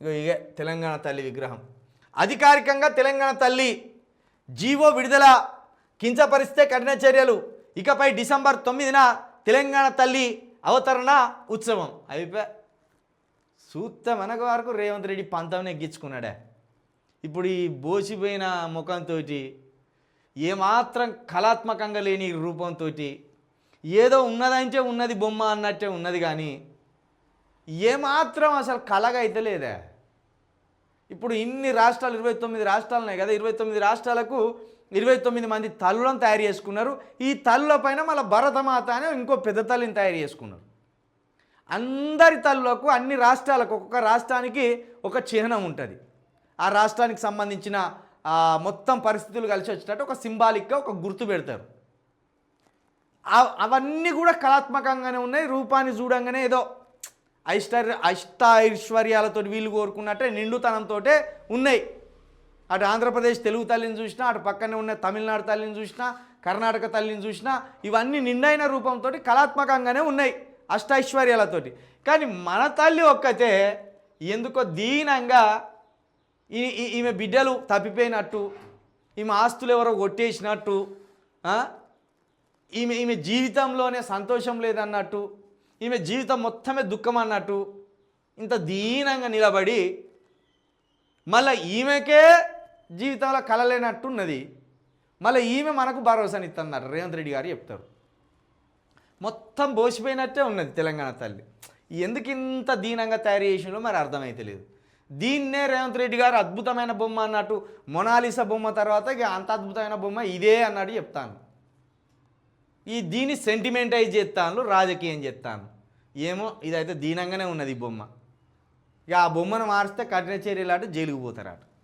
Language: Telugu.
ఇక తెలంగాణ తల్లి విగ్రహం. అధికారికంగా తెలంగాణ తల్లి జీవో విడుదల కించపరిస్తే కఠిన చర్యలు. ఇకపై డిసెంబర్ తొమ్మిదిన తెలంగాణ తల్లి అవతరణ ఉత్సవం. అయిపోయా సూత్త మనకు వరకు రేవంత్ రెడ్డి పంతం ఎగ్గించుకున్నాడే. ఇప్పుడు ఈ బోసిపోయిన ముఖంతో ఏమాత్రం కళాత్మకంగా లేని రూపంతో ఏదో ఉన్నదంటే ఉన్నది బొమ్మ అన్నట్టే ఉన్నది కానీ ఏమాత్రం అసలు కళగా అయితే లేదే. ఇప్పుడు ఇన్ని రాష్ట్రాలు ఇరవై తొమ్మిది రాష్ట్రాలు ఉన్నాయి కదా ఇరవై తొమ్మిది రాష్ట్రాలకు ఇరవై తొమ్మిది మంది తల్లులను తయారు చేసుకున్నారు. ఈ తల్లుల పైన మళ్ళీ భరతమాత అనే ఇంకో పెద్ద తల్లిని తయారు చేసుకున్నారు. అందరి తల్లులకు అన్ని రాష్ట్రాలకు ఒక్కొక్క రాష్ట్రానికి ఒక చిహ్నం ఉంటుంది. ఆ రాష్ట్రానికి సంబంధించిన మొత్తం పరిస్థితులు కలిసి వచ్చినట్టు ఒక సింబాలిక్గా ఒక గుర్తు పెడతారు. అవన్నీ కూడా కళాత్మకంగానే ఉన్నాయి రూపాన్ని చూడంగానే ఏదో ఐశ్వర్య అష్టైశ్వర్యాలతో వీళ్ళు కోరుకున్నట్టే నిండుతనంతో ఉన్నాయి. అటు ఆంధ్రప్రదేశ్ తెలుగు తల్లిని చూసినా అటు పక్కనే ఉన్న తమిళనాడు తల్లిని చూసినా కర్ణాటక తల్లిని చూసినా ఇవన్నీ నిండైన రూపంతో కళాత్మకంగానే ఉన్నాయి అష్టైశ్వర్యాలతోటి. కానీ మన తల్లి ఒక్కతే ఎందుకో దీనంగా ఈ- ఈ- ఈమె బిడ్డలు తప్పిపోయినట్టు ఈమె ఆస్తులు ఎవరో కొట్టేసినట్టు ఈమె ఈమె జీవితంలోనే సంతోషం లేదన్నట్టు ఈమె జీవితం మొత్తమే దుఃఖం అన్నట్టు ఇంత దీనంగా నిలబడి మళ్ళీ ఈమెకే జీవితంలో కలలేనట్టు ఉన్నది మళ్ళీ ఈమె మనకు భరోసానిస్తున్నారు రేవంత్ రెడ్డి గారు చెప్తారు. మొత్తం బోసిపోయినట్టే ఉన్నది తెలంగాణ తల్లి. ఎందుకు ఇంత దీనంగా తయారు చేసిండో మరి అర్థమైతే లేదు దీన్నే రేవంత్ రెడ్డి గారు అద్భుతమైన బొమ్మ అన్నట్టు మొనాలిసా బొమ్మ తర్వాత ఇక అంత అద్భుతమైన బొమ్మ ఇదే అన్నట్టు చెప్తాను ఈ దీన్ని సెంటిమెంటైజ్ చేస్తాను రాజకీయం చేస్తాను ఏమో ఇదైతే దీనంగానే ఉన్నది ఈ బొమ్మ. ఇక ఆ బొమ్మను మారిస్తే కఠిన చర్యలు అటు జైలుకు పోతారట.